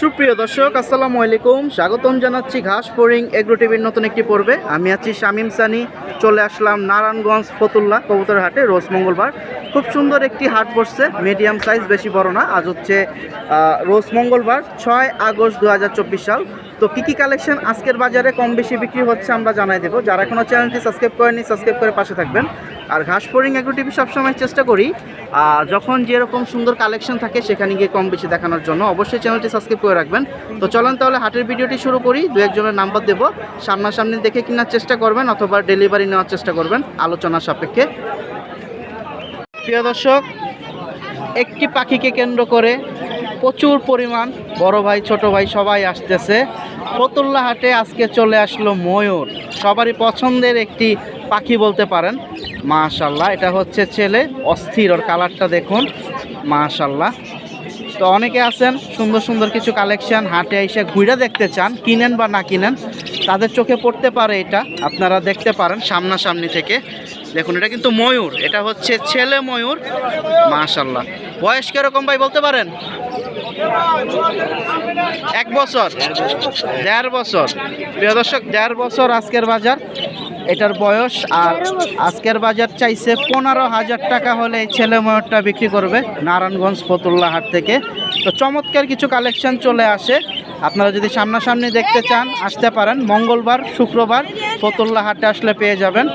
সুপ্রিয় দর্শক, আসসালামু আলাইকুম। স্বাগতম জানাচ্ছি ঘাস পোরিং এগ্রো টিভির নতুন একটি পর্বে। আমি আছি শামিম সানি, চলে আসলাম নারায়ণগঞ্জ ফতুল্লা কবুতর হাটে রোজ মঙ্গলবার। খুব সুন্দর একটি হাট বসছে মিডিয়াম সাইজ বেশি বড় না। আজ হচ্ছে রোজ মঙ্গলবার, ছয় আগস্ট দু হাজার চব্বিশ সাল। তো কী কী কালেকশন আজকের বাজারে কম বেশি বিক্রি হচ্ছে আমরা জানাই দেবো। যারা এখনও চ্যানেলটি সাবস্ক্রাইব করেনি সাবস্ক্রাইব করে পাশে থাকবেন। আর ঘাস পোরিং এগ্রো টিভি সবসময় চেষ্টা করি যখন যেরকম সুন্দর কালেকশন থাকে সেখানে গিয়ে কম বেশি দেখানোর জন্য অবশ্যই চ্যানেলটি সাবস্ক্রাইব করে রাখবেন। তো চলেন তাহলে হাটের ভিডিওটি শুরু করি, দু একজনের নাম্বার দেবো। সামনাসামনি দেখে কেনার চেষ্টা করবেন অথবা ডেলিভারি নেওয়ার চেষ্টা করবেন আলোচনা সাপেক্ষে। প্রিয় দর্শক, একটি পাখিকে কেন্দ্র করে প্রচুর পরিমাণ বড় ভাই, ছোট ভাই সবাই আসতেছে। ফতুল্লা হাটে আজকে চলে আসলো ময়ূর। সবারই পছন্দের একটি পাখি বলতে পারেন। মাশাল্লাহ এটা হচ্ছে ছেলে, অস্থির ওর কালারটা দেখুন। মাশাল্লাহ তো অনেকে আছেন, সুন্দর সুন্দর কিছু কালেকশন, হাটে এসে ঘুরে দেখতে চান, কিনেন বা না কিনেন, তাদের চোখে পড়তে পারে এটা, আপনারা দেখতে পারেন সামনাসামনি থেকে। দেখুন, এটা কিন্তু ময়ূর, এটা হচ্ছে ছেলে ময়ূর। মাশাল্লাহ বয়স কীরকম ভাই, বলতে পারেন? এক বছর, দেড় বছর। প্রিয় দর্শক, দেড় বছর আজকের বাজার। এটার বয়স আর আজকের বাজার চাইছে পনেরো হাজার টাকা হলে এই ছেলে ময়ূরটা বিক্রি করবে নারায়ণগঞ্জ ফতুল্লা হাট থেকে। তো চমৎকার কিছু কালেকশন চলে আসে। আপনারা যদি সামনাসামনি দেখতে চান, আসতে পারেন। মঙ্গলবার, শুক্রবার ফতুল্লা হাটে আসলে পেয়ে যাবেন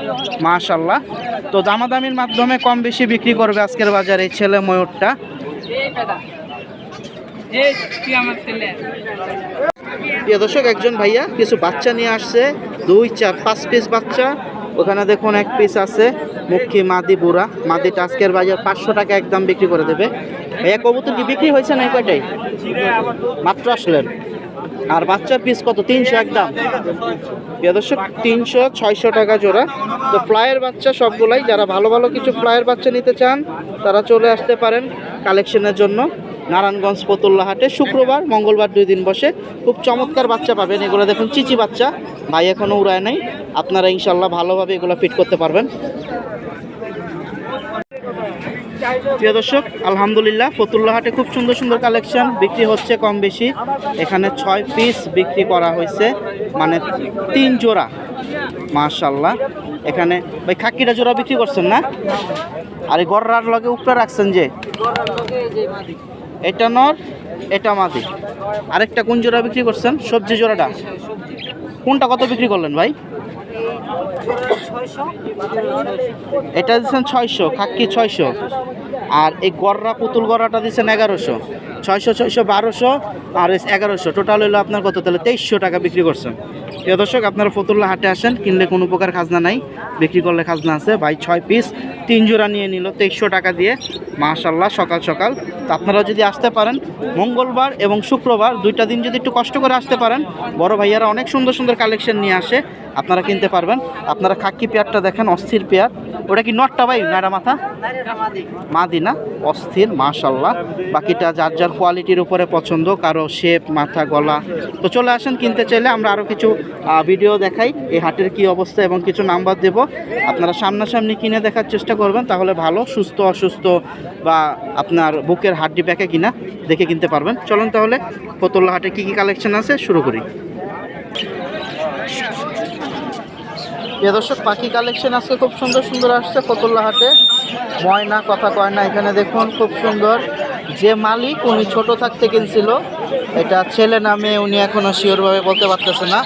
মাশাল্লাহ তো দামাদামির মাধ্যমে কম বেশি বিক্রি করবে আজকের বাজারে এই ছেলে ময়ূরটা। প্রিয় দর্শক, একজন ভাইয়া কিছু বাচ্চা নিয়ে আসছে। দুই, চার, পাঁচ পিস বাচ্চা। ওখানে দেখুন এক পিস আছে মুখী মাদি বুড়া। মাদিটা আজকের বাজার পাঁচশো টাকা একদম বিক্রি করে দেবে। ভাইয়া, কবুতর কি বিক্রি হয়েছে না কয়টাই? মাত্র আসলেন। আর বাচ্চার পিস কত? তিনশো একদম প্রিয় দর্শক, তিনশো, ছয়শো টাকা জোড়া। তো ফ্লাইয়ের বাচ্চা সবগুলাই, যারা ভালো ভালো কিছু ফ্লাইয়ের বাচ্চা নিতে চান, তারা চলে আসতে পারেন কালেকশনের জন্য। নারায়ণগঞ্জ ফতুল্লা হাটে শুক্রবার, মঙ্গলবার দুই দিন বসে খুব চমৎকার বাচ্চা পাবেন। এগুলো দেখুন, চিচি বাচ্চা। ভাই এখনও উড়ায় নাই। আপনারা ইনশাল্লাহ ভালোভাবে এগুলো ফিট করতে পারবেন। প্রিয় দর্শক, আলহামদুলিল্লাহ ফতুল্লা হাটে খুব সুন্দর সুন্দর কালেকশন। বিক্রি হচ্ছে কম বেশি। এখানে ছয় পিস বিক্রি করা হয়েছে। মানে তিন জোড়া। মাশাল্লাহ এখানে ভাই খাকিটা জোড়া বিক্রি করছেন না? আর গড়ার লগে উপরে রাখছেন যে। এটা নর, এটা মাদি। আরেকটা কোন জোড়া বিক্রি করছেন? সবজি জোড়াটা। কোনটা কত বিক্রি করলেন ভাই? এটা দিচ্ছেন ছয়শো খাক্কি ছয়শো। আর এই গররা পুতুল গড়াটা দিচ্ছেন এগারোশো। ছয়শো ছয়শো, বারোশো, আর এগারোশো। টোটাল হলো আপনার কত? তাহলে তেইশশো টাকা বিক্রি করছেন। প্রিয় দর্শক, আপনারা ফতুল্লা হাটে আসেন, কিনলে কোনো প্রকার খাজনা নাই। বিক্রি করলে খাজনা আছে। ভাই, ছয় পিস, তিন জোড়া নিয়ে নিল তেইশশো টাকা দিয়ে। মাশাল্লাহ সকাল সকাল। তো আপনারা যদি আসতে পারেন, মঙ্গলবার এবং শুক্রবার, দুইটা দিন যদি একটু কষ্ট করে আসতে পারেন, বড় ভাইয়ারা অনেক সুন্দর সুন্দর কালেকশন নিয়ে আসে। আপনারা কিনতে পারবেন। আপনারা খাক্কি পেয়ারটা দেখেন, অস্থির পেয়ার। ওটা কি নটটা ভাই নাড়া মাথা? মাদি না? অস্থির মাশাল্লাহ বাকিটা যার যার কোয়ালিটির উপরে পছন্দ, কারও শেপ মাথা, গলা। তো চলে আসেন, কিনতে চাইলে আমরা আরও কিছু ভিডিও দেখাই, এই হাটের কি অবস্থা এবং কিছু নাম্বার দেব। আপনারা সামনাসামনি কিনে দেখার চেষ্টা করবেন, তাহলে ভালো, সুস্থ, অসুস্থ বা আপনার বুকের হাড্ডি প্যাকে কিনা, দেখে কিনতে পারবেন। চলুন তাহলে, ফতুল্লা হাটে কী কী কালেকশন আছে, শুরু করি। প্রিয় দর্শক, পাখি কালেকশন আজকে খুব সুন্দর সুন্দর আসছে ফতুল্লা হাটে ময়না, কথা কয় না, এখানে দেখুন খুব সুন্দর। যে মালিক, উনি ছোট থাকতে কিনছিল। এটা ছেলে নামে উনি এখনও শিওরভাবে বলতে পারতেছে না।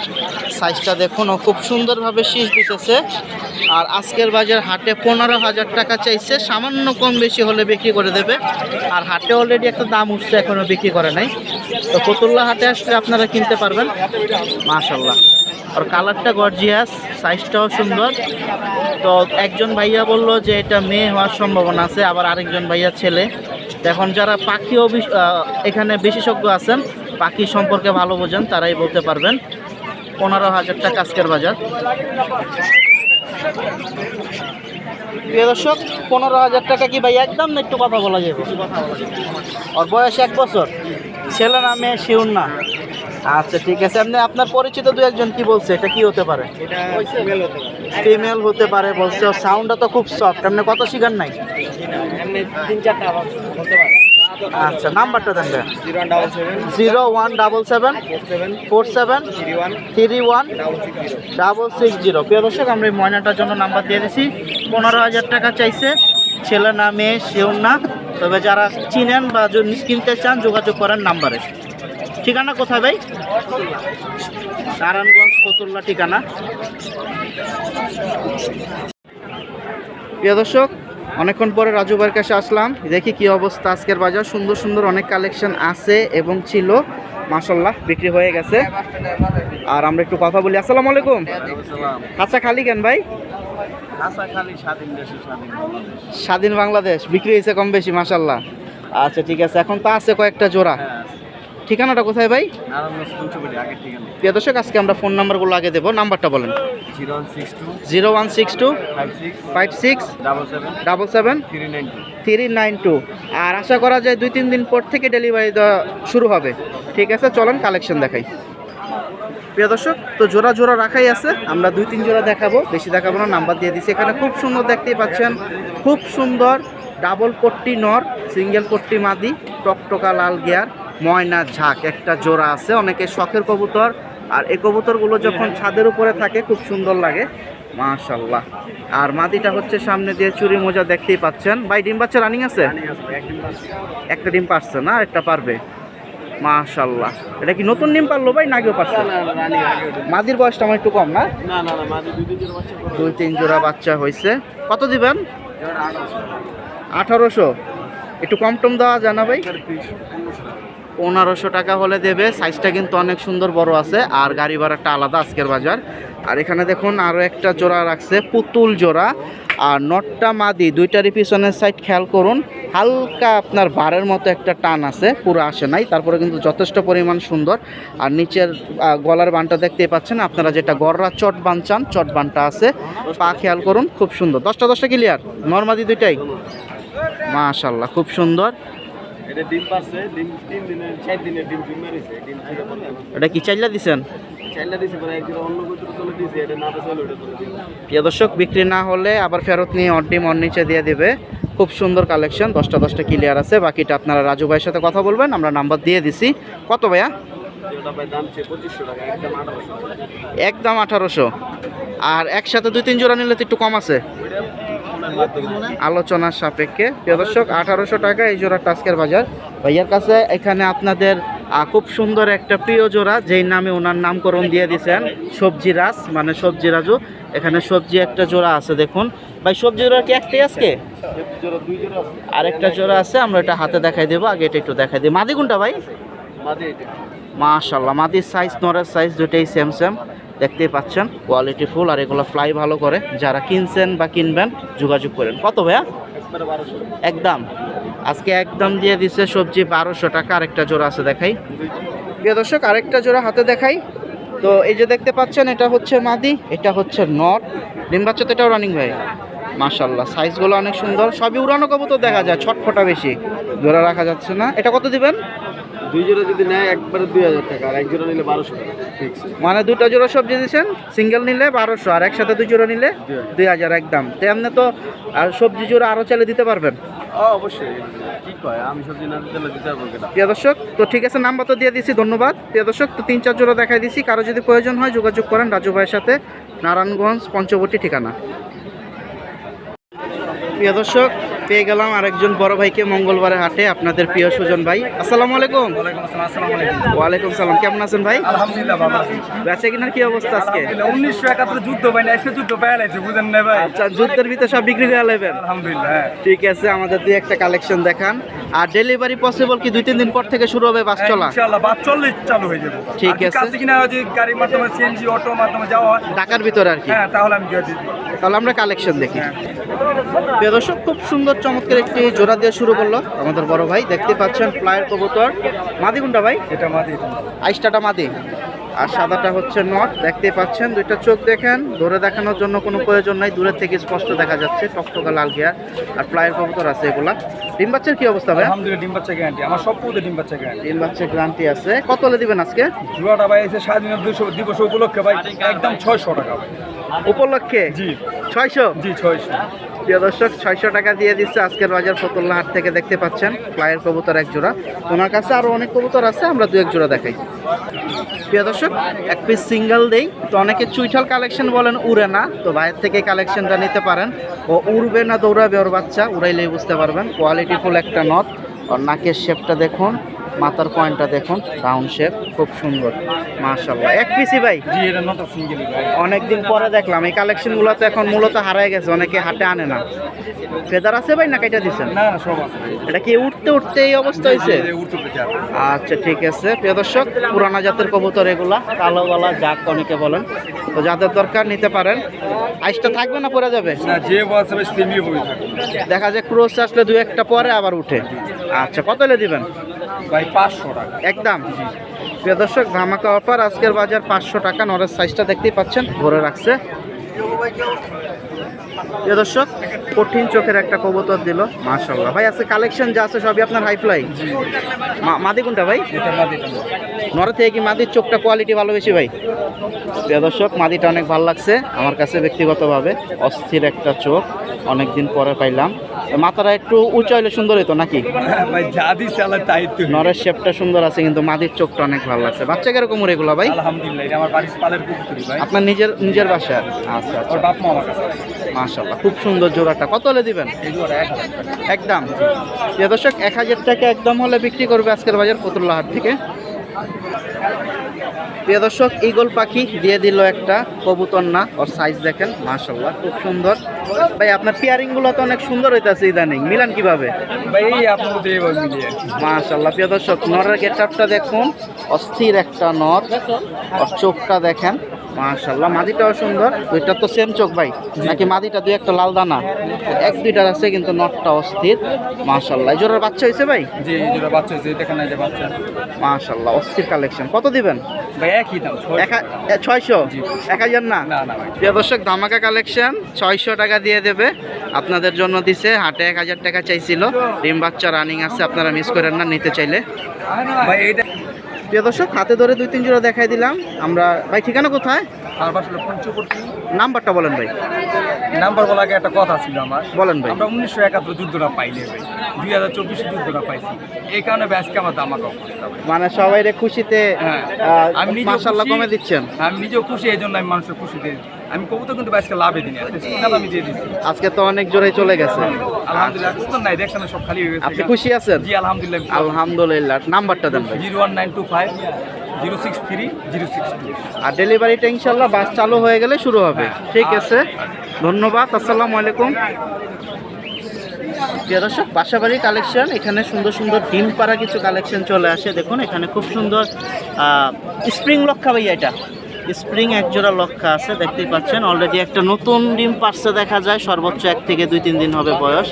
সাইজটা দেখুন, ও খুব সুন্দরভাবে শীষ দিতেছে। আর আজকের বাজার হাটে পনেরো হাজার টাকা চাইছে, সামান্য কম বেশি হলে বিক্রি করে দেবে। আর হাটে অলরেডি একটা দাম উঠছে, এখনও বিক্রি করে নাই। তো ফতুল্লা হাটে আসলে আপনারা কিনতে পারবেন। মাশাল্লাহ আর কালারটা গর্জিয়াস সাইজটাও সুন্দর। তো একজন ভাইয়া বলল যে এটা মেয়ে হওয়ার সম্ভাবনা আছে, আবার আরেকজন ভাইয়া ছেলে। এখন যারা পাখি এখানে বিশেষজ্ঞ আছেন, পাখি সম্পর্কে ভালো বোঝেন, তারাই বলতে পারবেন। পনেরো হাজার টাকা আজকের বাজার। দর্শক, পনেরো হাজার টাকা কি ভাই একদম একটু কথা বলা যাবে? ওর বয়স এক বছর। ছেলে না মেয়ে শিউর না। আচ্ছা ঠিক আছে। আপনি আপনার পরিচিত দু একজন কি বলছে? এটা কি হতে পারে? ফিমেল হতে পারে। বলছে। সাউন্ডটা তো খুব সফট আপনি কত শিকার নাই? আচ্ছা নাম্বারটা দেন zero one double seven. Four seven. Three one. Double six zero. Double six zero. প্রিয় দর্শক আমরা এই ময়নাটার জন্য নাম্বার দিয়ে দিছি। পনেরো হাজার টাকা চাইছে। ছেলে না মেয়ে সেও না। তবে যারা চিনেন বা কিনতে চান যোগাযোগ করেন নাম্বারে। ঠিকানা কোথায় ভাই? নারায়ণগঞ্জ ফতুল্লা ঠিকানা। প্রিয় দর্শক অনেকক্ষণ পরে রাজু ভাইয়ের কাছে আসলাম। দেখি কি অবস্থা আজকের বাজার। সুন্দর সুন্দর অনেক কালেকশন আছে এবং ছিল। মাসাল্লাহ বিক্রি হয়ে গেছে। আর আমরা একটু কথা বলি। আসসালামু আলাইকুম। আচ্ছা খালি কেন ভাই? স্বাধীন দেশে স্বাধীন স্বাধীন বাংলাদেশ বিক্রি হয়েছে কম বেশি মাসাল্লাহ আচ্ছা ঠিক আছে এখন তো আছে কয়েকটা জোড়া। ঠিকানাটা কোথায় ভাই? প্রিয় দর্শক আজকে আমরা ফোন নাম্বারগুলো আগে দেবো নাম্বারটা বলেন। Zero one six two five six double seven three nine two. আর আশা করা যায় দুই তিন দিন পর থেকে ডেলিভারি দেওয়া শুরু হবে। ঠিক আছে চলেন কালেকশন দেখাই। প্রিয় দর্শক তো জোড়া জোড়া রাখাই আছে। আমরা দুই তিন জোড়া দেখাবো বেশি দেখাবো না নাম্বার দিয়ে দিচ্ছি। এখানে খুব সুন্দর দেখতেই পাচ্ছেন খুব সুন্দর ডাবল পট্টি নর সিঙ্গেল পট্টি মাদি টকটকা লাল গিয়ার ময়না ঝাঁক একটা জোড়া আছে। অনেকে শখের কবুতর আর এই কবুতরগুলো যখন ছাদের উপরে থাকে খুব সুন্দর লাগে। মাশাল্লাহ আর মাদিটা হচ্ছে সামনে দিয়ে চুরি মোজা দেখতেই পাচ্ছেন। ভাই ডিম বাচ্চা রানিং আছে? একটা ডিম পারছে না একটা পারবে? মাশাল্লাহ এটা কি নতুন ডিম পারল ভাই নাগেও পারছে? মাদির বয়সটা আমার একটু কম না? দুই তিন জোড়া বাচ্চা হয়েছে। কত দিবেন? আঠারোশো। একটু কম টম দেওয়া জানা ভাই? পনেরোশো টাকা। হলে দেবে। সাইজটা কিন্তু অনেক সুন্দর বড় আছে। আর গাড়ি ভাড়াটা আলাদা আজকের বাজার। আর এখানে দেখুন আরও একটা জোড়া রাখছে পুতুল জোড়া। আর নটটা মাদি দুইটারই পিছনের সাইড খেয়াল করুন হালকা আপনার বারের মতো একটা টান আছে পুরো আসে নাই তারপরে কিন্তু যথেষ্ট পরিমাণ সুন্দর। আর নিচের গলার বানটা দেখতেই পাচ্ছেন আপনারা যেটা গররা চট বান চান চট বানটা আছে। পা খেয়াল করুন খুব সুন্দর। দশটা দশটা ক্লিয়ার নর্মাদি দুইটাই? মাশাল্লাহ খুব সুন্দর। এটা কি চাইলা দিছেন? প্রিয় দর্শক বিক্রি না হলে আবার ফেরত নিয়ে অড্ডিম অন নিচে দিয়ে দেবে। খুব সুন্দর কালেকশন দশটা দশটা ক্লিয়ার আছে বাকিটা আপনারা রাজু ভাইয়ের সাথে কথা বলবেন আমরা নাম্বার দিয়ে দিছি। কত ভাইয়া? একদম আঠারোশো। আর একসাথে দুই তিন জোড়া নিলে তো একটু কম আছে? আলোচনার সাপেক্ষে। প্রিয় দর্শক আঠারোশো টাকা এই জোড়া টাস্কের বাজার। ভাইয়ার কাছে এখানে আপনাদের খুব সুন্দর একটা প্রিয় জোড়া, যেই নামে ওনার নামকরণ দিয়ে দিয়েছেন সবজি রাজ মানে সবজি রাজু। এখানে সবজি একটা জোড়া আছে, দেখুন। ভাই, সবজি জোড়া কি একটাই আজকে? আরেকটা জোড়া আছে, আমরা এটা হাতে দেখাই দেবো, আগে এটা একটু দেখাই দিই। মাদি কোনটা ভাই? মাশাল্লাহ মাদির সাইজ নরের সাইজ দুটোই সেম সেম দেখতেই পাচ্ছেন কোয়ালিটি ফুল আর এগুলো ফ্লাই ভালো করে। যারা কিনছেন বা কিনবেন, যোগাযোগ করেন। কত ভাইয়া? একদম। আজকে একদম দিয়ে দিচ্ছে সবজি বারোশো টাকা, আরেকটা জোড়া আছে দেখাই। প্রিয় দর্শক, আরেকটা জোড়া হাতে দেখাই। তো এই যে দেখতে পাচ্ছেন, এটা হচ্ছে মাদি, এটা হচ্ছে নট ডিম বাচ্চা তো এটাও রানিং ভাই। মাশাল্লাহ সাইজগুলো অনেক সুন্দর। সবই উড়ানো কবুতর দেখা যায়, ছটফটা বেশি। জোড়া রাখা যাচ্ছে না। এটা কত দিবেন? দুই জোড়া যদি নেয় একবারে দুই হাজার টাকা আর এক জোড়া নিলে বারোশো টাকা ফিক্স মানে দুটো জোড়া সবজি দিয়েছেন? সিঙ্গেল নিলে বারোশো আর একসাথে দুই জোড়া নিলে দুই হাজার। একদম। তো এমনি তো আর সবজি জোড়া আরও চালে দিতে পারবেন? অবশ্যই। কি কয় আমি সবজি না দিতে দিতে পারব প্রিয় দর্শক তো ঠিক আছে নাম্বার তো দিয়ে দিছি ধন্যবাদ। প্রিয় দর্শক তো তিন চার জোড়া দেখাই দিছি কারও যদি প্রয়োজন হয় যোগাযোগ করেন রাজু ভাইয়ের সাথে নারায়ণগঞ্জ পঞ্চবটী ঠিকানা। প্রিয় দর্শক পেয়ে গেলাম আরেকজন বড় ভাইকে মঙ্গলবারের হাটে আপনাদের প্রিয় সুজন ভাই। আসসালামু আলাইকুম। ওয়ালাইকুম আসসালাম আলাইকুম। ওয়ালাইকুম সালাম কেমন আছেন ভাই? বাবা কিনার কি অবস্থা আজকে? উনিশশো একাত্তর যুদ্ধ এসে যুদ্ধ পেয়ে লাগছে বুঝেন না ভাই। আচ্ছা যুদ্ধের ভিতরে সব বিক্রি করে নেবেন আলহামদুলিল্লাহ হ্যাঁ। ঠিক আছে আমাদের দুই একটা কালেকশন দেখান। আর ডেলিভারি পসিবল কি দুই তিন দিন পর থেকে শুরু হবে বাস চলা? ইনশাআল্লাহ বাদ চললে চালু হয়ে যাবে। ঠিক আছে। কাছে কিনা যদি গাড়ির মাধ্যমে সিএনজি অটো মাধ্যমে যাওয়া হয় ঢাকার ভিতরে আর কি? হ্যাঁ তাহলে আমি দিয়ে দিই। তাহলে আমরা কালেকশন দেখি। হ্যাঁ। প্রিয় দর্শক খুব সুন্দর চমৎকার একটি জোড়া দিয়ে শুরু করল আমাদের বড় ভাই। দেখতে পাচ্ছেন ফ্লায়ের কবুতর। মাদি কোনটা ভাই? এটা মাদি। আইসটাটা মাদি। আর সাদাটা হচ্ছে নট। দেখতে পাচ্ছেন দুইটা চোখ দেখেন। ধরে দেখানোর জন্য কোনো প্রয়োজন নাই। দূরের থেকে স্পষ্ট দেখা যাচ্ছে। টকটকা লাল গিয়ার আর ফ্লায়ের কবুতর আছে এগুলা। ডিম বাচ্চার কি অবস্থা ভাই? আলহামদুলিল্লাহ ডিম বাচ্চা গ্যারান্টি আমার সব পুরো ডিম বাচ্চা গ্যারান্টি ডিম বাচ্চার গ্রান্টি আছে। কত হলে দিবেন আজকে? জুয়াটা ভাই এসে স্বাধীনতা দুশো দিবস উপলক্ষে ভাই একদম ছয়শো টাকা ভাই। উপলক্ষে? জি। ছয়শো? জি ছয়শো। প্রিয় দর্শক, ছয়শো টাকা দিয়ে দিচ্ছে আজকের বাজার ফতুল্লা হাট থেকে দেখতে পাচ্ছেন, ফ্লাইয়ের কবুতর এক জোড়া। ওনার কাছে আরও অনেক কবুতর আছে, আমরা দু এক জোড়া দেখাই। প্রিয় দর্শক, এক পিস সিঙ্গেল দেই। তো অনেকে চুইঠাল কালেকশন বলেন, উড়ে না। তো বাইরের থেকে কালেকশনটা নিতে পারেন। ও উড়বে না, দৌড়াবে ওর বাচ্চা, উড়াইলেই বুঝতে পারবেন। কোয়ালিটি ফুল একটা নথ। আর নাকের শেপটা দেখুন। মাথার পয়েন্টটা দেখুন রাউন্ড শেপ খুব সুন্দর মাশাল্লাহ এক পিসি ভাই? জি এটা নটা সিঙ্গেল ভাই। অনেকদিন পরে দেখলাম এই কালেকশনগুলো তো এখন মূলত হারায় গেছে অনেকে হাটে আনে না। ফেদার আছে ভাই না কেটে দিচ্ছেন না না সব আছে এটা কি উঠতে উঠতে এই অবস্থা হয়েছে আচ্ছা ঠিক আছে। প্রিয় দর্শক পুরানা জাতের কবুতর এগুলা কালো গলা জাক অনেকে বলেন। তো যাদের দরকার নিতে পারেন। আইসটা থাকবে না পরে যাবে? দেখা যায় ক্রোস আসলে দু একটা পরে আবার উঠে। আচ্ছা কত দিবেন? ভাই পাঁচশো টাকা। একদম। প্রিয় দর্শক ধামাকা অফার আজকের বাজার পাঁচশো টাকা নরের সাইজটা দেখতেই পাচ্ছেন ভরে রাখছে। প্রিয় দর্শক কঠিন চোখের একটা কবুতর দিল মাশাল্লাহ ভাই আজকে কালেকশন যা আছে সবই আপনার হাই ফ্লাই মাদি কোনটা ভাই? নর থেকে কি মাদির চোখটা কোয়ালিটি ভালো বেশি ভাই? প্রিয় দর্শক মাদিটা অনেক ভালো লাগছে আমার কাছে ব্যক্তিগতভাবে অস্থির একটা চোখ। অনেক দিন পরে পাইলাম। মাথাটা একটু উঁচু হইলে সুন্দর হইতো নাকি? নরের শেপটা সুন্দর আছে কিন্তু মাদির চোখটা অনেক ভালো লাগছে। বাচ্চা কীরকম এগুলো ভাই? আলহামদুলিল্লাহ আমার বাড়ির পালের ভাই। আপনার নিজের নিজের বাসা আচ্ছা আচ্ছা। বাপ মা আমার কাছে আছে। মাশাল্লাহ খুব সুন্দর জোড়াটা। কত হলে দিবেন? একদম। দর্শক এক হাজার টাকা একদম হলে বিক্রি করবে আজকের বাজার ফতুল্লা হাট থেকে। প্রিয় দর্শক ইগল পাখি দিয়ে দিল একটা কবুতর না ওর সাইজ দেখেন মাশাল্লাহ খুব সুন্দর। ভাই আপনার পেয়ারিংগুলো তো অনেক সুন্দর হইতাছে ইদানিং। মিলান কীভাবে? মাশাল্লাহ প্রিয় দর্শক নরের গেটআপটা দেখুন অস্থির একটা নর ওর চোখটা দেখেন। মাশাল্লাহ মাদিটাও সুন্দর। দুইটা তো সেম চোখ ভাই নাকি মাদিটা দুই একটা লাল দানা? এক দুইটার আছে কিন্তু নটটা অস্থির মাশাল্লাহ এই জোড়ার বাচ্চা হয়েছে ভাই? এই দুটো বাচ্চা হয়েছে দেখেন না যে বাচ্চা। মাশাল্লাহ অস্থির কালেকশন কত দিবেন? ভাই একই দাম ছয়শো জি। এক হাজার না? প্রিয় দর্শক ধামাকা কালেকশন ছয়শো টাকা দিয়ে দেবে। আপনাদের জন্য দিছে হাটে এক হাজার টাকা চাইছিল। ডিম বাচ্চা রানিং আছে আপনারা মিস করেন না নিতে চাইলে। ভাই এইটা প্রিয় দর্শক হাতে ধরে দুই তিন জোড়া দেখাই দিলাম। আমরা ভাই ঠিকানা কোথায়? নাম্বারটা বলেন ভাই। নাম্বার বলা আগে একটা কথা ছিল আমার। বলেন ভাই। আমরা উনিশশো একাত্তর যুদ্ধটা পাইনি ভাই। দুই হাজার চব্বিশে যুদ্ধটা পাইছি। এই কারণে ব্যাসকে আমার দামা কম মানে সবাই খুশিতে হ্যাঁ। আমি মাসাল্লাহ কমে দিচ্ছেন। আমি নিজেও খুশি এই জন্য আমি মানুষের খুশিতে আমি কবুতর কিন্তু ব্যাসকে লাভে দিই আমি দিয়ে দিচ্ছি আজকে তো অনেক জোরে চলে গেছে। আলহামদুলিল্লাহ কবুতর নাই দেখছেন সব খালি হয়ে গেছে। আপনি খুশি আছেন? জি আলহামদুলিল্লাহ আলহামদুলিল্লাহ। নাম্বারটা দেন zero one nine two five zero six three zero six two. আর ডেলিভারিটা ইনশাল্লাহ বাস চালু হয়ে গেলে শুরু হবে। ঠিক আছে। ধন্যবাদ আসসালামু আলাইকুম। প্রিয় দর্শক বাসাবাড়ি কালেকশন এখানে সুন্দর সুন্দর ডিম পাড়া কিছু কালেকশন চলে আসে। দেখুন এখানে খুব সুন্দর স্প্রিং লক্ষা ভাইয়া এটা। স্প্রিং এক জোড়া লক্ষা আছে, দেখতেই পাচ্ছেন। অলরেডি একটা নতুন ডিম পারছে দেখা যায়, সর্বোচ্চ এক থেকে দুই, তিন দিন হবে বয়স।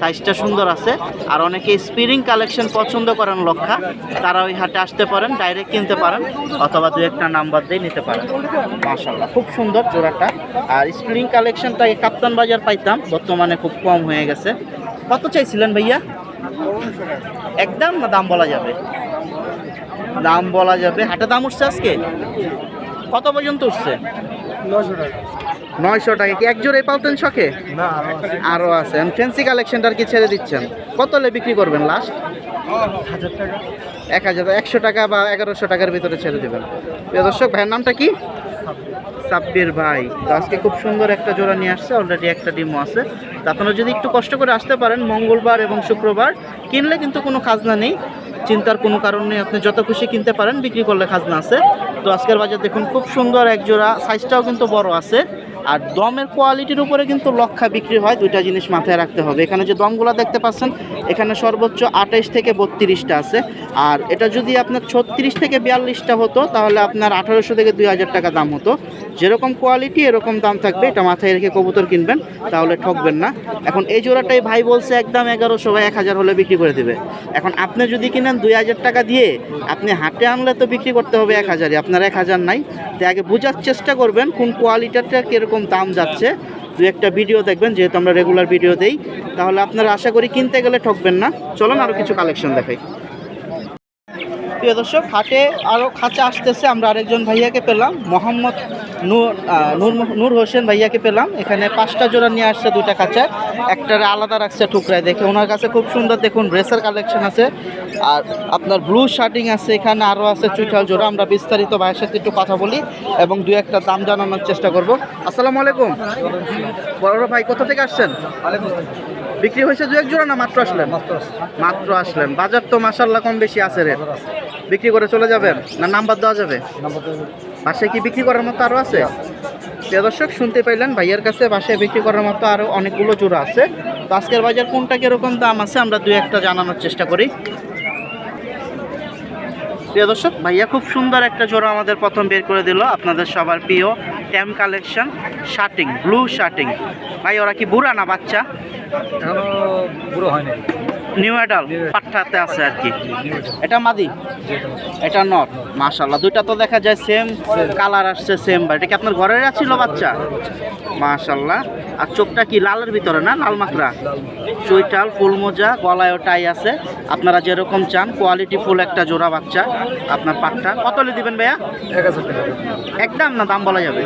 সাইজটা সুন্দর আছে। আর অনেকে স্প্রিং কালেকশন পছন্দ করেন লক্ষা তারা ওই হাটে আসতে পারেন ডাইরেক্ট কিনতে পারেন, অথবা দু একটা নাম্বার দিয়ে নিতে পারেন। মাশাল্লাহ খুব সুন্দর জোড়াটা। আর স্প্রিং কালেকশনটা কাপ্তান বাজার পাইতাম, বর্তমানে খুব কম হয়ে গেছে। কত চাইছিলেন ভাইয়া? একদম না দাম বলা যাবে? দাম বলা যাবে। হাটে দাম উঠছে আজকে? কত পর্যন্ত উঠছে? নয়শো টাকা। কি এক জোড়ে পালতেন শখে? আরও আছে। ফ্যান্সি কালেকশনটার কি ছেড়ে দিচ্ছেন? কত হলে বিক্রি করবেন লাস্ট এক হাজার একশো টাকা বা এগারোশো টাকার ভিতরে ছেড়ে দেবেন। প্রিয় দর্শক ভাইয়ের নামটা কি? সাব্বির ভাই। তো আজকে খুব সুন্দর একটা জোড়া নিয়ে আসছে। অলরেডি একটা ডিমও আছে। তো আপনারা যদি একটু কষ্ট করে আসতে পারেন মঙ্গলবার এবং শুক্রবার কিনলে কিন্তু কোনো খাজনা নেই। চিন্তার কোনো কারণ নেই, আপনি যত খুশি কিনতে পারেন, বিক্রি করলে খাজনা আছে। তো আজকের বাজার দেখুন, খুব সুন্দর এক জোড়া সাইজটাও কিন্তু বড় আছে। আর দমের কোয়ালিটির উপরে কিন্তু লক্ষা বিক্রি হয়, দুইটা জিনিস মাথায় রাখতে হবে। এখানে যে দমগুলো দেখতে পাচ্ছেন, এখানে সর্বোচ্চ আঠাইশ থেকে বত্রিশটা আছে। আর এটা যদি আপনার ছত্রিশ থেকে বিয়াল্লিশটা হতো, তাহলে আপনার আঠারোশো থেকে দুই হাজার টাকা দাম হতো। যেরকম কোয়ালিটি এরকম দাম থাকবে। এটা মাথায় রেখে কবুতর কিনবেন, তাহলে ঠকবেন না। এখন এই জোড়াটাই ভাই বলছে, একদম এগারোশো বা এক হাজার হলে বিক্রি করে দেবে। এখন আপনি যদি কিনেন দুই হাজার টাকা দিয়ে, আপনি হাটে আনলে তো বিক্রি করতে হবে এক হাজারই। আপনার এক হাজার নাই। তো আগে বোঝার চেষ্টা করবেন, কোন কোয়ালিটিটা কীরকম দাম যাচ্ছে। দু একটা ভিডিও দেখবেন, যেহেতু আমরা রেগুলার ভিডিও দেই। তাহলে আপনারা আশা করি কিনতে গেলে ঠকবেন না। চলুন আরও কিছু কালেকশন দেখাই। প্রিয় দর্শক, হাটে আরও খাঁচা আসতেছে। আমরা আরেকজন ভাইয়াকে পেলাম, মোহাম্মদ নূর নূর হোসেন ভাইয়াকে পেলাম। এখানে পাঁচটা জোড়া নিয়ে আসছে, দুইটা কাছে একটা আলাদা রাখছে টুকরায়। দেখে ওনার কাছে খুব সুন্দর দেখুন ড্রেসের কালেকশন আছে। আর আপনার ব্লু শার্টিং আছে, এখানে আরও আছে চুইঠাল জোড়া। আমরা বিস্তারিত ভাইয়ের সাথে একটু কথা বলি এবং দু একটা দাম জানানোর চেষ্টা করব। আসসালামু আলাইকুম। বড় ভাই, কোথা থেকে আসছেন? বিক্রি হয়েছে দু এক জোড়া না মাত্র আসলেন? মাত্র আসলেন। বাজার তো মাসাল্লাহ কম বেশি আছে রে। বিক্রি করে চলে যাবেন? না নাম্বার দেওয়া যাবে? বাসায় কি বিক্রি করার মতো আরও আছে? প্রিয় দর্শক, শুনতে পাইলেন ভাইয়ের কাছে বাসায় বিক্রি করার মতো আরও অনেকগুলো জোড়া আছে। তো আজকের বাজার কোনটা, কীরকম দাম আছে, আমরা দু একটা জানানোর চেষ্টা করি। প্রিয় দর্শক ভাইয়া খুব সুন্দর একটা জোড়া আমাদের প্রথম বের করে দিল আপনাদের সবার প্রিয় ট্যাম কালেকশন শার্টিং ব্লু শার্টিং। ভাই ওরা কি বুড়া না বাচ্চা? হয় নাই নিউ অ্যাডাল পাট্টাতে আছে আর কি। এটা মাদি? এটা নট মাশাল্লাহ দুইটা তো দেখা যায় সেম কালার আসছে সেম বা এটা কি আপনার ঘরের ছিল বাচ্চা? মাশাল্লাহ আর চোখটা কি লালের ভিতরে না লাল মাকড়া। চুইটাল ফুল মোজা গলায়ও টাই আছে। আপনারা যেরকম চান কোয়ালিটি ফুল একটা জোড়া বাচ্চা আপনার পাটটা। কত দিবেন ভাইয়া? একদম না দাম বলা যাবে?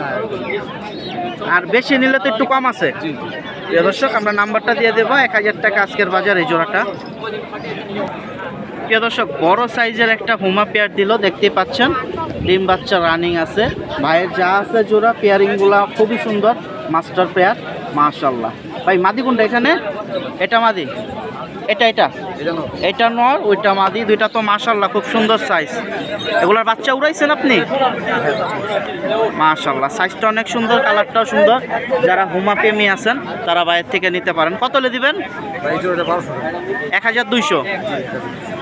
আর বেশি নিলে তো একটু কম আছে। দর্শক আমরা নাম্বারটা দিয়ে দেবো এক হাজার টাকা আজকের বাজার এই জোড়াটা। প্রিয় দর্শক বড় সাইজের একটা হুমা পেয়ার দিল দেখতেই পাচ্ছেন। ডিম বাচ্চা রানিং আছে। ভাইয়ের যা আছে জোড়া পেয়ারিংগুলা খুবই সুন্দর মাস্টার পেয়ার মাশাল্লাহ ভাই মাদি কোনটা এখানে? এটা মাদি? এটা এটা। এটা। নর, ওইটা মাদি, দুইটা তো মাশাল্লাহ খুব সুন্দর সাইজ এগুলার বাচ্চা উড়াইছেন আপনি? মাশাল্লাহ সাইজটা অনেক সুন্দর কালারটাও সুন্দর। যারা হুমা প্রেমী আছেন, তারা বাইরের থেকে নিতে পারেন। কত দিবেন? এক হাজার দুইশো।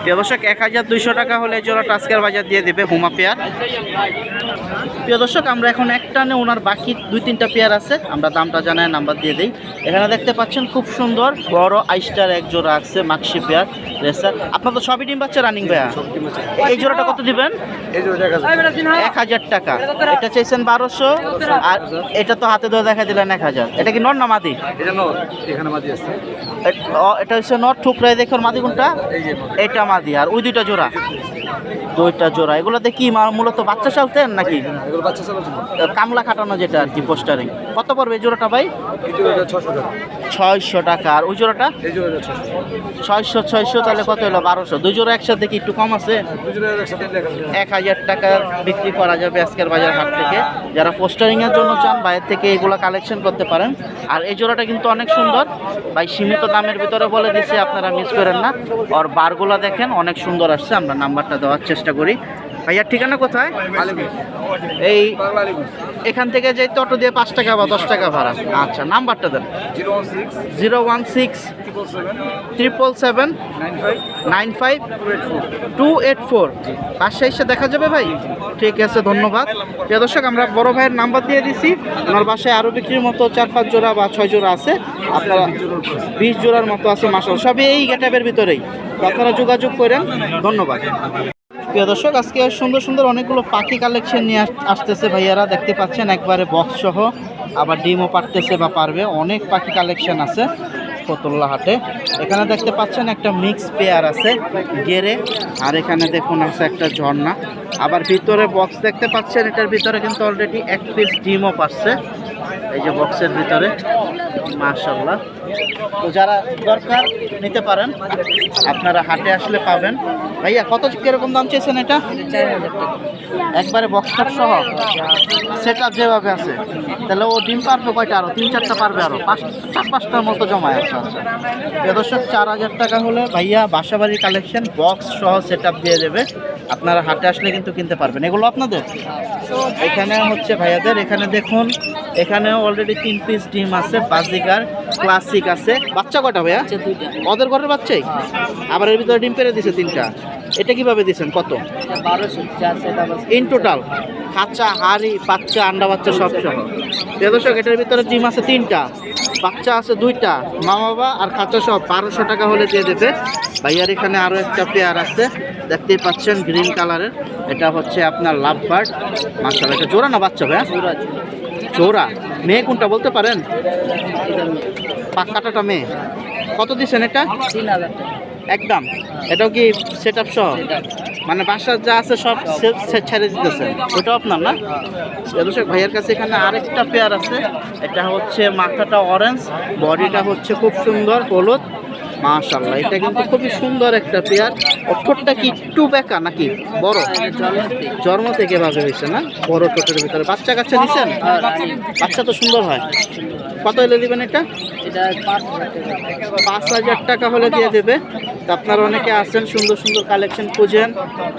প্রিয় দর্শক, এক হাজার দুইশো টাকা হলে এই জোড়াটা আজকের বাজার দিয়ে দেবে হুমা পেয়ার প্রিয় দর্শক, আমরা এখন এক টানে ওনার বাকি দুই তিনটা পেয়ার আছে। আমরা দামটা জানাই নাম্বার দিয়ে দিই। এখানে দেখতে পাচ্ছেন, খুব সুন্দর বড় আইস্টার এক জোড়া আছে মাক্সি পেয়ার রেসার। আপনার তো সবই ডিম বাচ্চা রানিং ভাইয়া? এই জোড়াটা কত দিবেন? এক হাজার টাকা। এটা চাইছেন বারোশো আর এটা তো হাতে ধরে দেখা দিলেন এক হাজার। এটা কি নর না মাদি? এখানে মাদি আছে। এটা হচ্ছে নট ঠুকরাই দেখুন মাদি কোনটা? এটা মাদি আর ওই দুইটা জোড়া। দুইটা জোড়া। এগুলোতে কি মূলত বাচ্চা চালতেন নাকি? কামলা খাটানো যেটা আর কি পোস্টারিং। কত পড়বে জোড়াটা ভাই? ছয়শো টাকা। আর ওই জোড়াটা? ছয়শো ছয়শো তাহলে কত হলো? বারোশো। দুই জোড়া একসাথে কি একটু কম আছে? এক হাজার টাকা। বিক্রি করা যাবে আজকের বাজার হাট থেকে। যারা পোস্টারিংয়ের জন্য চান বাইরের থেকে এগুলো কালেকশন করতে পারেন। আর এই জোড়াটা কিন্তু অনেক সুন্দর। ভাই সীমিত দামের ভিতরে বলে দিছি আপনারা মিস করেন না। আর বারগুলা দেখেন অনেক সুন্দর আসছে আমরা নাম্বারটা দেওয়ার চেষ্টা করি। ভাইয়ার ঠিকানা কোথায়? এই এখান থেকে যেতে অটো দিয়ে পাঁচ টাকা বা দশ টাকা ভাড়া। আচ্ছা নাম্বারটা দেন। Zero one six triple seven nine five two eight four. এসে দেখা যাবে ভাই? ঠিক আছে, ধন্যবাদ। প্রিয় দর্শক, আমরা বড় ভাইয়ের নাম্বার দিয়ে দিছি। ওনার বাসায় আরও বিক্রির মতো চার, পাঁচ জোড়া বা ছয় জোড়া আছে। আপনারা বিশ জোড়ার মতো আছে মাসাল সবই এই গেটাপের ভিতরেই। আপনারা যোগাযোগ করেন। ধন্যবাদ। প্রিয় দর্শক, আজকে সুন্দর সুন্দর অনেকগুলো পাখি কালেকশন নিয়ে আস- আসতেছে ভাইয়ারা। দেখতে পাচ্ছেন একবারে বক্স সহ। আবার ডিমও পারতেছে বা পারবে। অনেক পাখি কালেকশন আছে ফতুল্লা হাটে। এখানে দেখতে পাচ্ছেন একটা মিক্স পেয়ার আছে, গেরে। আর এখানে দেখুন আছে একটা ঝর্ণা। আবার ভিতরে বক্স দেখতে পাচ্ছেন, এটার ভিতরে কিন্তু অলরেডি এক পিস ডিমও পাচ্ছে এই যে বক্সের ভিতরে। মাশাল্লাহ তো যারা দরকার নিতে পারেন, আপনারা হাটে আসলে পাবেন। ভাইয়া, কত কীরকম দাম চেয়েছেন এটা? একবারে বক্স টপ সহ। সেট আপ যেভাবে আছে। তাহলে ও ডিম পারবে কয়টা আরও? তিন চারটা পারবে আরও। পাঁচ চার পাঁচটার মতো জমায় আছে আচ্ছা। দর্শক, চার হাজার টাকা হলে ভাইয়া বাসাবাড়ির কালেকশন বক্স সহ সেট দিয়ে দেবে। আপনারা হাটে আসলে কিন্তু কিনতে পারবেন। এগুলো আপনাদের? এখানে হচ্ছে ভাইয়াদের। এখানে দেখুন এখানে অলরেডি তিন পিস ডিম আছে, বাজিকার ক্লাসিক আছে। বাচ্চা কটা ভাইয়া? ওদের ঘরের বাচ্চাই? আবার এর ভিতরে ডিম পেরে দিছে তিনটা। এটা কীভাবে দিছেন? কত? In total? কাঁচা হাড়ি বাচ্চা আন্ডা বাচ্চা সব সহ দর্শক এটার ভিতরে ডিম আছে তিনটা বাচ্চা আছে দুইটা মা বাবা আর কাঁচা সব বারোশো টাকা হলে দিয়ে দেবে ভাইয়ার এখানে আরও একটা পেয়ার আছে। দেখতেই পাচ্ছেন গ্রিন কালারের এটা হচ্ছে আপনার লাভ বার্ড মার্শাল এটা জোড়া না বাচ্চা ভাইয়া? জোড়া মেয়ে কোনটা বলতে পারেন? পাক্কাটাটা মেয়ে? কত দিচ্ছেন এটা? একদম। এটাও কি সেট আপ সহ? মানে বাসার যা আছে সব ছেড়ে দিতেছে ওটাও আপনার না? দর্শক ভাইয়ের কাছে এখানে আরেকটা পেয়ার আছে। এটা হচ্ছে মাথাটা অরেঞ্জ বডিটা হচ্ছে খুব সুন্দর হলুদ। মাশাল্লাহ এটা কিন্তু খুবই সুন্দর একটা পেয়ার ঠোঁটটা কি একটু বেকা নাকি বড়? জন্ম থেকে ভাবে হয়েছে না? বড় ঠোঁটের ভিতরে। বাচ্চা কাচ্চা দিচ্ছেন বাচ্চা তো সুন্দর হয়। কত এলে দিবেন এটা? এটা পাঁচ হাজার টাকা। হলে দিয়ে দেবে। তা আপনারা অনেকে আছেন সুন্দর সুন্দর কালেকশন খুঁজেন।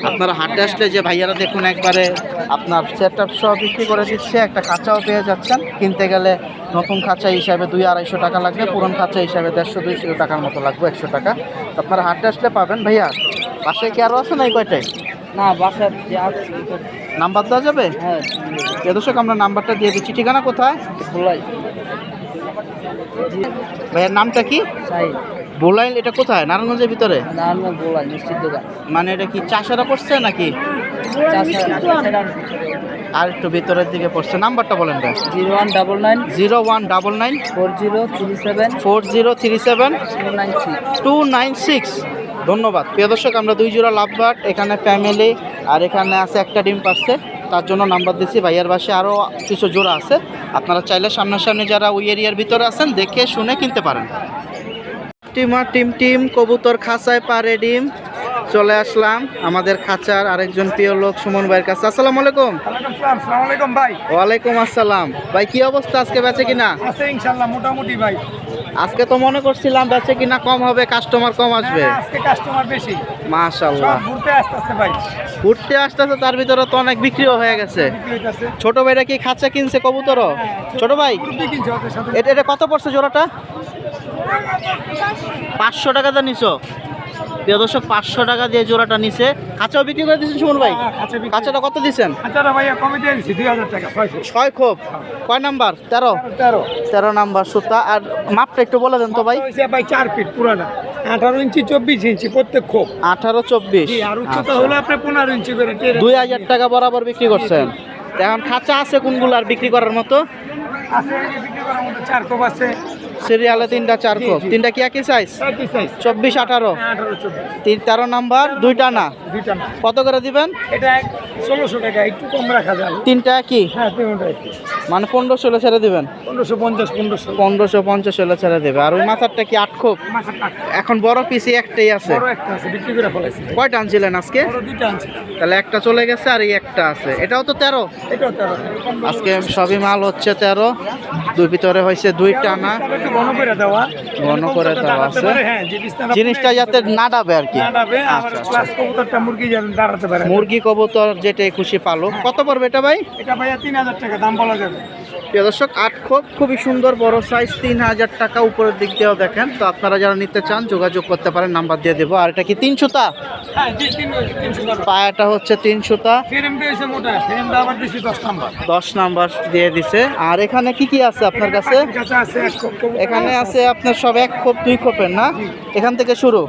আপনারা হাটে আসলে যে ভাইয়ারা দেখুন একবারে আপনার সেট আপ সহ বিক্রি করে দিচ্ছে একটা খাঁচাও পেয়ে যাচ্ছেন। কিনতে গেলে নতুন খাঁচা হিসাবে দুই আড়াইশো টাকা লাগবে পুরন খাঁচা হিসাবে দেড়শো দুইশো টাকার মতো লাগবে একশো টাকা। তো আপনারা হাটে আসলে পাবেন। ভাইয়া পাশে কি আরও আছে না এই কয়টায়? না বাসার যে আছে। ওটা- নাম্বার দেওয়া যাবে? হ্যাঁ। এ দর্শক আমরা নাম্বারটা দিয়ে দিচ্ছি। ঠিকানা কোথায়? খোলাই ভাইয়ার নামটা কি? বোলাইল এটা কোথায়? নারায়ণগঞ্জের ভিতরে? মানে এটা কি চাষারা করছে নাকি? আর একটু ভিতরের দিকে পড়ছে। নাম্বারটা বলেন ভাই। Zero one double nine. Zero one double nine. Four zero three seven. Four zero three seven. Two nine six. Two nine six. ধন্যবাদ। প্রিয় দর্শক আমরা দুই জোড়া লাভবার্ড এখানে ফ্যামিলি আর এখানে আছে একটা ডিম পাচ্ছে তার জন্য নাম্বার দিচ্ছি ভাইয়ার বাসে আরও কিছু জোড়া আছে। আপনারা চাইলে সামনাসামনি যারা ওই এরিয়ার ভিতরে আছেন দেখে শুনে কিনতে পারেন। টিমা টিম টিম কবুতর খাঁচায় পারে ডিম চলে আসলাম আমাদের খাঁচার আরেকজন প্রিয় লোক সুমন ভাইয়ের কাছে। আসসালামু আলাইকুম ভাই। ওয়ালাইকুম আসসালাম। ভাই কি অবস্থা? আজকে বেঁচে কিনা? আছে ইনশাল্লাহ মোটামুটি ভাই। আজকে তো মনে করছিলাম বেচে কিনা কম হবে কাস্টমার কম আসবে। আজকে কাস্টমার বেশি। মাশাআল্লাহ। ঘুরতে আসতেছে ভাই। ঘুরতে আসতেছে তার ভিতরে তো অনেক বিক্রিও হয়ে গেছে। ছোট ভাইরা কি খাঁচা কিনছে কবুতর? ছোট ভাই? এটা এটা কত পড়ছে জোড়াটা? পাঁচশো টাকা তো নিছো। প্রিয় দর্শক পাঁচশো টাকা দিয়ে জোড়াটা নিছে। খাঁচাও বিক্রি করে দিচ্ছেন সুমন ভাই? খাঁচাটা কত দিচ্ছেন? আচ্ছা ছয় খোপ। কয় নাম্বার? তেরো? তেরো। তেরো নাম্বার সুতা। আর মাপটা একটু বলে দেন তো ভাই। ভাই চার ফিট পুরানা। আঠারো ইঞ্চি চব্বিশ ইঞ্চি প্রত্যেক খোপ। আঠারো চব্বিশ। আর উচ্চতা আচ্ছা। হলো আপনি পনেরো ইঞ্চি করে দুই হাজার টাকা বরাবর বিক্রি করছেন। এখন খাঁচা আছে কোনগুলো আর বিক্রি করার মতো? আছে বিক্রি করার মতো চার খোপ আছে। সিরিয়ালে তিনটা চার জি। তিনটা কি একই সাইজ চব্বিশ আঠারো। তিন তেরো নাম্বার দুইটা না? কত করে দিবেন? এটা ষোলোশো টাকা একটু কম রাখা তিনটা কি হ্যাঁ তিনটা একটু মানে পনেরোশো হলে ছেড়ে দিবেন? পনেরোশো পঞ্চাশ পনেরোশো। পনেরোশো পঞ্চাশ হলে ছেড়ে দেবে আর ওই মাথারটা কি আট খোপ? এখন বড় পিসি একটাই আছে। কয়টা আনছিলেন আজকে? তাহলে একটা চলে গেছে আর এই একটা আছে। এটাও তো তেরো। আজকে সবই মাল হচ্ছে তেরো। দুই ভিতরে হয়েছে দুই টানা। ঘন করে দেওয়া আছে। জিনিসটা যাতে না ডাবে আর কি। আচ্ছা, আচ্ছা। মুরগি কবুতর যেটাই খুশি পালো কত পড়বে এটা ভাই? এটা ভাইয়া তিন হাজার টাকা দাম বলা যাবে। প্রিয় দর্শক আট খোপ খুবই সুন্দর বড় সাইজ তিন হাজার টাকা উপরের দিক দিয়েও দেখেন। তো আপনারা যারা নিতে চান যোগাযোগ করতে পারেন নাম্বার দিয়ে দেবো। আর এটা কি তিন সুতা? হ্যাঁ পায়াটা হচ্ছে তিন সুতা। দশ নাম্বার। দিয়ে দিছে। আর এখানে কি কি আছে আপনার কাছে? এখানে আছে আপনার সব এক খোপ দুই খোপের না? এখান থেকে শুরু।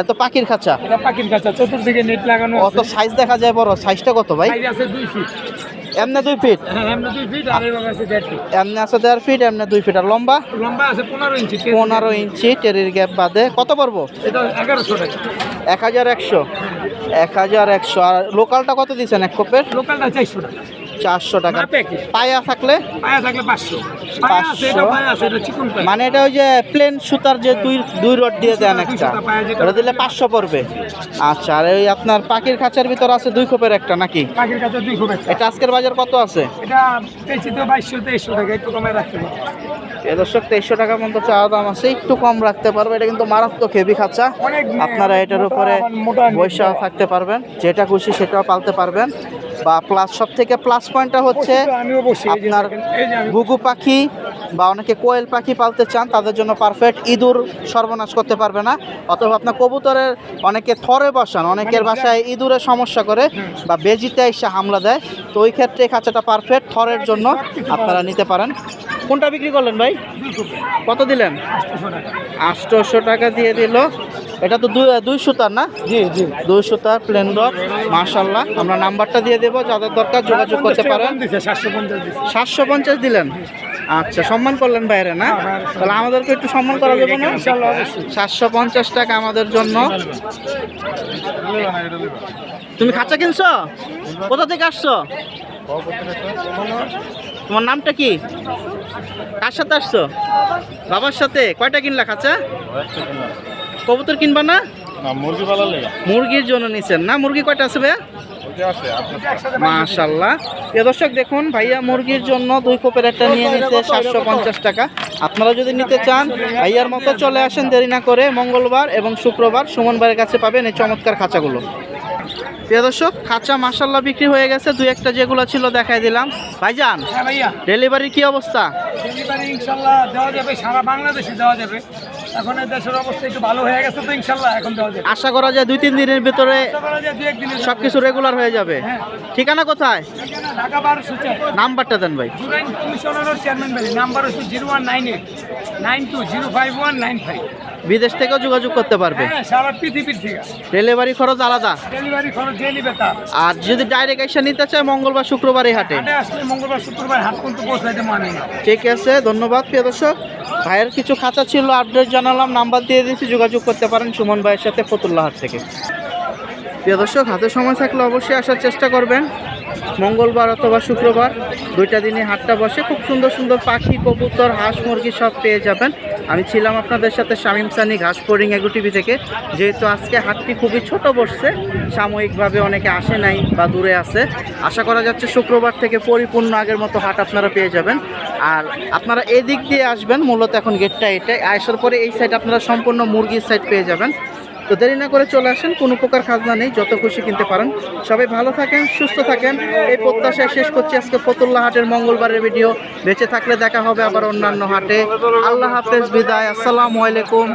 এত পাখির খাঁচা। পাখির কাছে চতুর্দিকে নেট লাগানো অত সাইজ দেখা যায় বড়। সাইজটা কত ভাই? আছে দুই ফিট এমনি দুই ফিট এমনে এমনি আছে দেড় ফিট এমনি আছে দেড় ফিট এমনি দুই ফিট আর লম্বা? লম্বা আছে পনেরো ইঞ্চি পনেরো ইঞ্চি টেরির গ্যাপ বাদে। কত পড়ব? এগারোশো টাকা। এক হাজার একশো। এক হাজার একশো। আর লোকালটা কত দিচ্ছেন এক কোপের? লোকালটা চারশো টাকা। চারশো টাকা। পায়া থাকলে? পায়া থাকলে পাঁচশো। মানে এটা ওই যে প্লেন সুতার যে দুই দুই রড দিয়ে দেন একটা। ওটা দিলে পাঁচশো পড়বে। আচ্ছা আর ওই আপনার পাখির খাঁচার ভিতর আছে দুই কোপের একটা নাকি? এটা আজকের বাজার কত আছে? তেইশশো টাকা দর্শক তেইশশো টাকার মতো চাওয়া দাম আছে একটু কম রাখতে পারবে। এটা কিন্তু মারাত্মক হেভি খাঁচা। আপনারা এটার উপরে। বৈশাখ থাকতে পারবেন। যেটা খুশি সেটাও পালতে পারবেন। বা প্লাস সব থেকে প্লাস পয়েন্টটা হচ্ছে আপনার ঘুঘু পাখি। বা অনেকে কোয়েল পাখি পালতে চান তাদের জন্য পারফেক্ট ইঁদুর সর্বনাশ করতে পারবে না। অথবা আপনার কবুতরের অনেকে থরে বসান অনেকের বাসায় ইঁদুরের সমস্যা করে বা বেজিতে এসে হামলা দেয়। তো ওই ক্ষেত্রে এই খাঁচাটা পারফেক্ট থরের জন্য আপনারা নিতে পারেন। কোনটা বিক্রি করলেন ভাই? কত দিলেন? আটশোশো টাকা দিয়ে দিল। এটা তো দুই দুই সুতার না? জি জি। দুই সুতার প্লেন রড মাশাল্লাহ আমরা নাম্বারটা দিয়ে দেবো যাদের দরকার যোগাযোগ করতে পারেন। সাতশো পঞ্চাশ দিলেন? আচ্ছা সম্মান করলেন বাইরে না? তাহলে আমাদেরকে একটু সম্মান করা যাবে না? সাতশো পঞ্চাশ টাকা আমাদের জন্য। তুমি খাঁচা কিনছো? কোথা থেকে আসছো? তোমার নামটা কি? কার সাথে আসছো? বাবার সাথে। কয়টা কিনলা খাঁচা? কবুতর কিনবা না? মুরগি মুরগির জন্য নিছেন। না মুরগি কয়টা আছে ভাইয়া? আছে মাশাল্লাহ প্রিয় দর্শক দেখুন ভাইয়া মুরগির জন্য দুই কোপের একটা নিয়ে নিচ্ছে সাতশো পঞ্চাশ টাকা। আপনারা যদি নিতে চান ভাইয়ার মতো চলে আসেন দেরি না করে মঙ্গলবার এবং শুক্রবার সুমন ভাইয়ের কাছে পাবেন এই চমৎকার খাঁচাগুলো। প্রিয় দর্শক খাঁচা মাসাল্লাহ বিক্রি হয়ে গেছে। দুই একটা যেগুলো ছিল দেখাই দিলাম। ভাইজান হ্যাঁ ভাইয়া। ডেলিভারির কি অবস্থা? ডেলিভারি ইনশাল্লাহ দেওয়া যাবে সারা বাংলাদেশে দেওয়া যাবে। এখন দেশের অবস্থা একটু ভালো হয়ে গেছে তো ইনশাল্লাহ এখন আশা করা যায় দুই তিন দিনের ভিতরে সব কিছু রেগুলার হয়ে যাবে। ঠিকানা কোথায়? নাম্বারটা দেন ভাই। কমিশনার চেয়ারম্যান নাম্বার হচ্ছে zero one nine eight nine two zero five one nine five. বিদেশ থেকেও যোগাযোগ করতে পারবে? হ্যাঁ সারা পৃথিবীর থেকে। ডেলিভারি খরচ আলাদা? ডেলিভারি খরচ যে নিবে তার আর যদি ডাইরেক্ট এসে নিতে চায় মঙ্গলবার শুক্রবার এই হাটে? হাটে আসলে মঙ্গলবার শুক্রবার হাট পর্যন্ত পৌঁছাইতে মানে না। ঠিক আছে ধন্যবাদ প্রিয় দর্শক। ভাইয়ের কিছু খাঁচা ছিল আপডেট জানালাম নাম্বার দিয়ে দিয়েছি যোগাযোগ করতে পারেন সুমন ভাইয়ের সাথে ফতুল্লাহ হাট থেকে। প্রিয় দর্শক হাতে সময় থাকলে অবশ্যই আসার চেষ্টা করবেন। মঙ্গলবার অথবা শুক্রবার দুইটা দিনে হাটটা বসে খুব সুন্দর সুন্দর পাখি কবুতর হাঁস মুরগি সব পেয়ে যাবেন। আমি ছিলাম আপনাদের সাথে শামিম সানি ঘাস এগুটিভি এগো টিভি থেকে। যেহেতু আজকে হাটটি খুবই ছোট বসছে, সাময়িকভাবে অনেকে আসে নাই বা দূরে আছে। আশা করা যাচ্ছে শুক্রবার থেকে পরিপূর্ণ আগের মতো হাট আপনারা পেয়ে যাবেন। আর আপনারা এদিক দিয়ে আসবেন, মূলত এখন গেটটা এটাই। আসার পরে এই সাইড আপনারা সম্পূর্ণ মুরগির সাইড পেয়ে যাবেন। তো দেরি না করে চলে আসেন, কোনো প্রকার খাজনা নেই, যত খুশি কিনতে পারেন। সবাই ভালো থাকেন, সুস্থ থাকেন। এই প্রত্যাশায় শেষ করছি আজকে ফতুল্লা হাটের মঙ্গলবারের ভিডিও। বেঁচে থাকলে দেখা হবে আবার অন্যান্য হাটে। আল্লাহ হাফেজ, বিদায়। আসসালামু আলাইকুম।